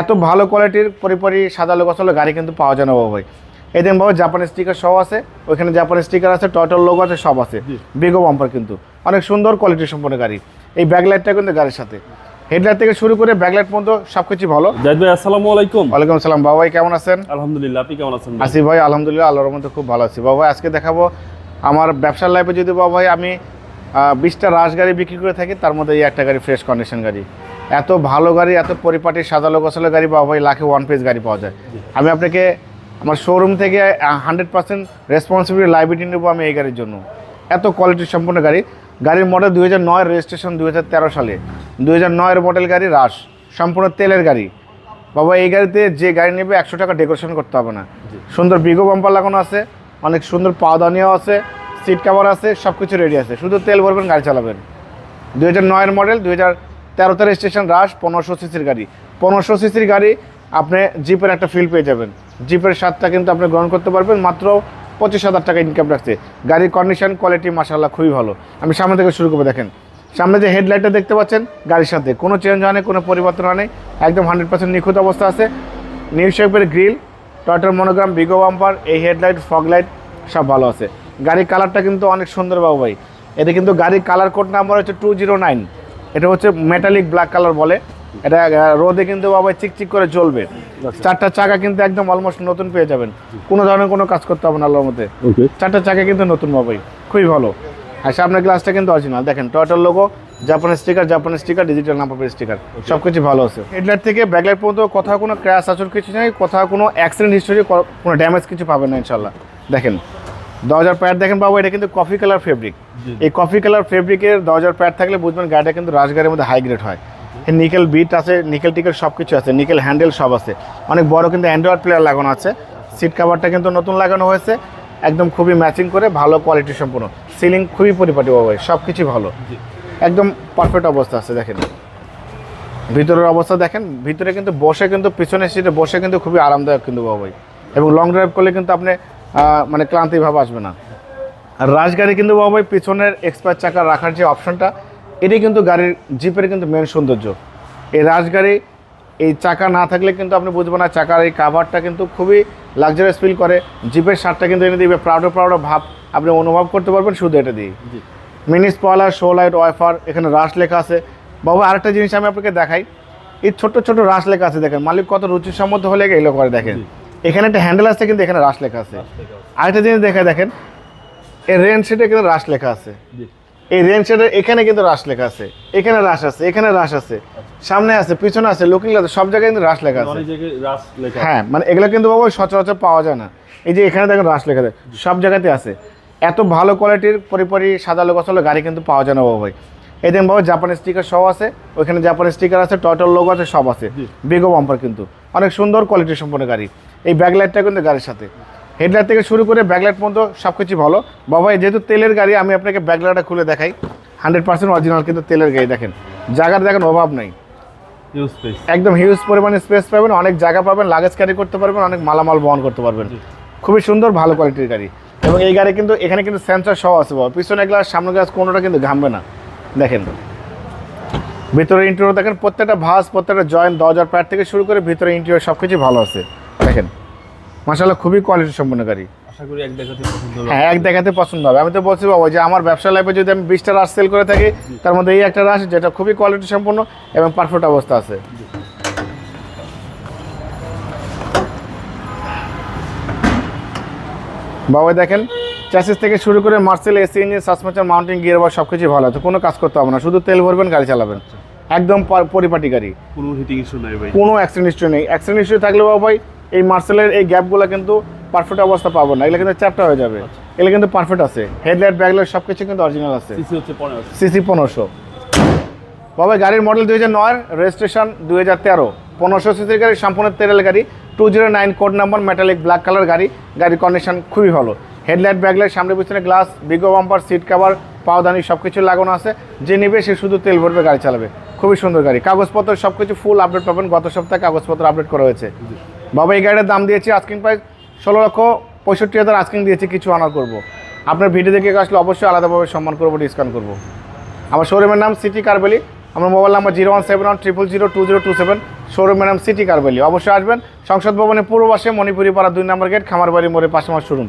এত ভালো কোয়ালিটির পরিপরি সাদা লোক আসলে গাড়ি কিন্তু পাওয়া যায় না বাবু ভাই। এদিন বাবু জাপানের স্টিকার সব আছে ওইখানে জাপানের স্টিকার আছে টয়টার লোক আছে সব আছে। বেগো বাম্পার কিন্তু। অনেক সুন্দর কোয়ালিটি সম্পন্ন গাড়ি। এই ব্যাকলাইটটা কিন্তু গাড়ির সাথে। হেডলাইট থেকে শুরু করে ব্যাকলাইট পর্যন্ত সব কিছু ভালো। জাহিদ ভাই আসসালামু আলাইকুম। ওয়ালাইকুম আসসালাম। বাবা ভাই কেমন আছেন? আলহামদুলিল্লাহ আপনি কেমন আছেন? আসি ভাই আলহামদুলিল্লাহ আল্লাহর মধ্যে খুব ভালো আছি। বাবা ভাই আজকে দেখাবো আমার ব্যবসার লাইফে যদি বাবা ভাই আমি বিশটা রাশ গাড়ি বিক্রি করে থাকি তার মধ্যে এই একটা গাড়ি ফ্রেশ কন্ডিশন গাড়ি। এত ভালো গাড়ি এত পরিপাটি সাজালো গোছালো গাড়ি বাবা ভাই লাখে ওয়ান পিস গাড়ি পাওয়া যায়। আমি আপনাকে আমার শোরুম থেকে হান্ড্রেড পার্সেন্ট রেসপন্সিবিলিটি লাইবিলিটি নেব আমি এই গাড়ির জন্য। এত কোয়ালিটি সম্পন্ন গাড়ি। গাড়ির মডেল দুই হাজার নয় রেজিস্ট্রেশন দুই হাজার তেরো সালে। দুই হাজার নয়ের মডেল গাড়ি রাশ সম্পূর্ণ তেলের গাড়ি। বাবা এই গাড়িতে যে গাড়ি নেবে একশো টাকা ডেকোরেশন করতে হবে না। সুন্দর বিগো বাম্পার লাগানো আছে অনেক সুন্দর পাওদানিও আছে সিট কাভার আছে সব কিছু রেডি আছে। শুধু তেল ভরবেন গাড়ি চালাবেন। দুই হাজার নয়ের মডেল দুই হাজার তেরোতে স্টেশন রাশ, পনেরোশো সিসির গাড়ি। পনেরোশো সিসির গাড়ি আপনি জিপের একটা ফিল পেয়ে যাবেন। জিপের স্বাদটা কিন্তু আপনি গ্রহণ করতে পারবেন, মাত্র পঁচিশ হাজার টাকা ইনকাম রাখছে। গাড়ির কন্ডিশন কোয়ালিটি মাসাল্লাহ খুবই ভালো। আমি সামনে থেকে শুরু করব, দেখেন। সামনে যে হেডলাইটটা দেখতে পাচ্ছেন, গাড়ির সাথে। কোনো চেঞ্জ হয় কোনো পরিবর্তন হয় একদম হান্ড্রেড পার্সেন্ট নিখুঁত অবস্থা আছে। নিউ শেপের গ্রিল টয়টার মনোগ্রাম বিগো বাম্পার এই হেডলাইট ফগ লাইট সব ভালো আছে। গাড়ির কালারটা কিন্তু অনেক সুন্দর বাবু ভাই। এতে কিন্তু গাড়ির কালার কোড নাম্বার হচ্ছে টু জিরো নাইন এটা হচ্ছে মেটালিক ব্ল্যাক কালার বলে। এটা রোদে কিন্তু বাবা চিকচিক করে চলবে চারটা চাকা কিন্তু একদম অলমোস্ট নতুন পেয়ে যাবেন। কোনো ধরনের কোনো কাজ করতে হবে না আল্লাহর মধ্যে। চারটা চাকা কিন্তু নতুন বাবাই। খুবই ভালো। আর সামনের গ্লাসটা কিন্তু অরিজিনাল দেখেন টয়টার লোগো জাপানের স্টিকার জাপানের স্টিকার ডিজিটাল নাম্বার স্টিকার সব কিছু ভালো আছে। হেডলাইট থেকে ব্যাকলাইট পর্যন্ত কোথাও কোনো ক্র্যাশ আচর কিছু নেই কোথাও কোনো অ্যাক্সিডেন্ট হিস্টোরি কোনো ড্যামেজ কিছু পাবেন না ইনশাল্লাহ দেখেন দরজার প্যাড দেখেন বাবু এটা কিন্তু কফি কালার ফেব্রিক এই কফি কালার ফেব্রিকের দরজার প্যাড থাকলে বুঝবেন গাড়িটা কিন্তু রাজগাড়ির মধ্যে হাই গ্রেড হয়। নিকেল বিট আছে নিকেল টিকেল সব কিছু আছে নিকেল হ্যান্ডেল সব আছে। অনেক বড় কিন্তু অ্যান্ড্রয়েড প্লেয়ার লাগানো আছে। সিট কাভারটা কিন্তু নতুন লাগানো হয়েছে একদম খুবই ম্যাচিং করে ভালো কোয়ালিটি সম্পূর্ণ। সিলিং খুবই পরিপাটি বাবু সব কিছুই ভালো। একদম পারফেক্ট অবস্থা আছে দেখেন। ভিতরের অবস্থা দেখেন ভিতরে কিন্তু বসে কিন্তু পিছনের সিটে বসে কিন্তু খুবই আরামদায়ক কিন্তু বাবাই এবং লং ড্রাইভ করলে কিন্তু আপনি মানে ক্লান্তি ভাব আসবে না। আর রাজগাড়ি কিন্তু বাবাই পিছনের এক্সপায়ার চাকা রাখার যে অপশনটা এটাই কিন্তু গাড়ির জিপের কিন্তু মেন সৌন্দর্য। এই রাজগাড়ি এই চাকা না থাকলে কিন্তু আপনি বুঝবেন না চাকার এই কাভারটা কিন্তু খুবই লাক্সারিয়াস ফিল করে। জিপের স্বাদটা কিন্তু এনে দিবে প্রাউডো প্রাউডো ভাব আপনি অনুভব করতে পারবেন শুধু এটা দিয়ে mini spoiler show light wiper এখানে রাশ লেখা আছে। বাবা আরেকটা জিনিস আমি আপনাকে দেখাই এই ছোট ছোট রাশ লেখা আছে দেখেন। মালিক কত রুচিসম্মত হলে এগুলো করে দেখেন। এখানে একটা হ্যান্ডেল আছে কিন্তু এখানে রাশ লেখা আছে। আরেকটা জিনিস দেখে দেখেন এই রেন সেটে কিন্তু রাশ লেখা আছে। এই রেন সেটের এখানে কিন্তু রাশ লেখা আছে এখানে রাশ আছে এখানে রাশ আছে সামনে আছে পিছনে আছে লুকিং আছে সব জায়গায় কিন্তু রাশ লেখা আছে। হ্যাঁ মানে এগুলো কিন্তু বাবা সচরাচর পাওয়া যায় না। এই যে এখানে দেখেন রাশ লেখা আছে সব জায়গাতে আছে। এত ভালো কোয়ালিটির পরিপরি সাদা লোক আসলে গাড়ি কিন্তু পাওয়া যায় না বাবা ভাই। এই দেখেন বাবা জাপানের স্টিকার সব আছে ওইখানে জাপানের স্টিকার আছে টয়টার লোক আছে সব আছে। বিগো বাম্পার কিন্তু। অনেক সুন্দর কোয়ালিটি সম্পন্ন গাড়ি। এই ব্যাকলাইটটা কিন্তু গাড়ির সাথে। হেডলাইট থেকে শুরু করে ব্যাকলাইট পর্যন্ত সব কিছু ভালো। বাবা এই যেহেতু তেলের গাড়ি আমি আপনাকে ব্যাকলাইটটা খুলে দেখাই। হান্ড্রেড পার্সেন্ট অরিজিনাল কিন্তু তেলের গাড়ি দেখেন। জায়গার দেখেন অভাব নাই। একদম হিউজ পরিমাণে স্পেস পাবেন অনেক জায়গা পাবেন লাগেজ ক্যারি করতে পারবেন অনেক মালামাল বহন করতে পারবেন। খুবই সুন্দর ভালো কোয়ালিটির গাড়ি। এবং এই গাড়ি কিন্তু এখানে কিন্তু সেন্সর সহ আছে বাবা। পিছনে গ্লাস সামনে গ্লাস কোনোটা কিন্তু ঘামবে না। দেখেন। ভিতরে ইন্টেরিয়র দেখেন প্রত্যেকটা ভাস প্রত্যেকটা জয়েন্ট দরজার প্যাড থেকে শুরু করে ভিতরে ইন্টেরিয়র সব কিছু ভালো আছে। দেখেন মাসাল্লাহ খুবই কোয়ালিটি সম্পন্ন গাড়ি। আশা করি এক দেখাতে পছন্দ হবে। হ্যাঁ এক দেখাতে পছন্দ হবে। আমি তো বলছি বাবা যে আমার ব্যবসা লাইফে যদি আমি বিশটা রাশ সেল করে থাকি তার মধ্যে এই একটা রাশ যেটা খুবই কোয়ালিটি সম্পন্ন এবং পারফেক্ট অবস্থা আছে। বাবা দেখেন চ্যাসিস থেকে শুরু করে Marcel AC engine suspension mounting gear বা সব কিছু ভালো আছে। কোনো কাজ করতে হবে না শুধু তেল ভরবেন গাড়ি চালাবেন। একদম পরিপাটি গাড়ি। কোনো হিটিং ইস্যু নাই ভাই। কোনো অ্যাক্সিডেন্ট হিস্ট্রি নেই। অ্যাক্সিডেন্ট হিস্ট্রি থাকলে বাবা ভাই এই মার্সেলের এই গ্যাপগুলো কিন্তু পারফেক্ট অবস্থা পাবো না। এগুলো কিন্তু চ্যাপটা হয়ে যাবে। এগুলো কিন্তু পারফেক্ট আছে। হেডলাইট ব্যাকলাইট সব কিছু কিন্তু অরিজিনাল আছে। সিসি হচ্ছে সিসি পনেরোশো। বাবা গাড়ির মডেল দুই হাজার নয় রেজিস্ট্রেশন দুই হাজার তেরো। পনেরোশো সিসির গাড়ি সম্পূর্ণ তেলের গাড়ি। Two zero nine code number metallic black colour গাড়ি। গাড়ির কন্ডিশন খুবই ভালো। হেডলাইট ব্যাকলাইট সামনে পিছনে গ্লাস, বিগো বাম্পার, সিট কাভার, পাওদানি সব কিছু লাগানো আছে। যে নেবে সে শুধু তেল ভরবে, গাড়ি চালাবে। খুবই সুন্দর গাড়ি। কাগজপত্র সব কিছু ফুল আপডেট পাবেন। গত সপ্তাহে কাগজপত্র আপডেট করা হয়েছে। বাবা, এই গাড়ির দাম দিয়েছি আস্কিং প্রাইস ষোলো লক্ষ পঁয়ষট্টি হাজার। আস্কিং দিয়েছি, কিছু অনার করব। আপনার ভিডিও দেখে আসলে অবশ্যই আলাদাভাবে সম্মান করব ডিসকাউন্ট করব। আমার শোরুমের নাম সিটি কারবেলি আমার mobile number zero one seven one triple zero two zero two seven শোরুমের নাম সিটি কারবালি অবশ্যই আসবেন। সংসদ ভবনের পূর্ব পাশে মণিপুরি পাড়া দুই নম্বর গেট খামারবাড়ি মোড়ে পাশে আমার শোরুম